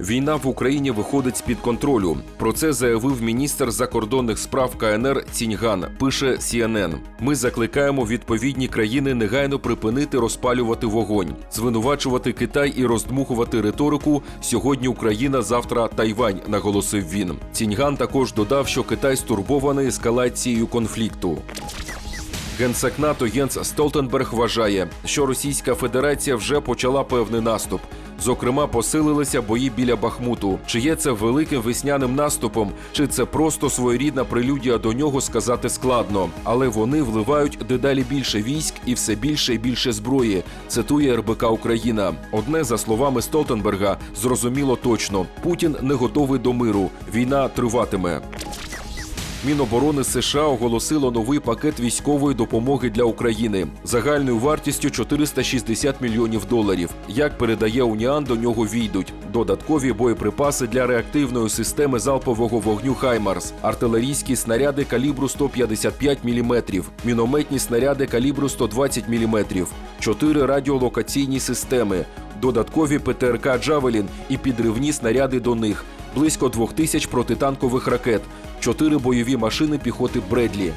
Війна в Україні виходить з під контролю. Про це заявив міністр закордонних справ КНР Ціньган. Пише CNN. Ми закликаємо відповідні країни негайно припинити розпалювати вогонь, звинувачувати Китай і роздмухувати риторику. Сьогодні Україна, завтра Тайвань, наголосив він. Ціньган також додав, що Китай стурбований ескалацією конфлікту. Генсек НАТО Єнс Столтенберг вважає, що Російська Федерація вже почала певний наступ. Зокрема, посилилися бої біля Бахмуту. Чи є це великим весняним наступом, чи це просто своєрідна прелюдія до нього сказати складно. Але вони вливають дедалі більше військ і все більше і більше зброї. Цитує РБК Україна. Одне за словами Столтенберга, зрозуміло точно: Путін не готовий до миру. Війна триватиме. Міноборони США оголосило новий пакет військової допомоги для України загальною вартістю 460 мільйонів доларів. Як передає Уніан, до нього війдуть додаткові боєприпаси для реактивної системи залпового вогню Хаймарс, артилерійські снаряди калібру 155 мм, мінометні снаряди калібру 120 мм, чотири радіолокаційні системи, додаткові ПТРК Джавелін і підривні снаряди до них близько двох тисяч протитанкових ракет, чотири бойові машини піхоти Бредлі.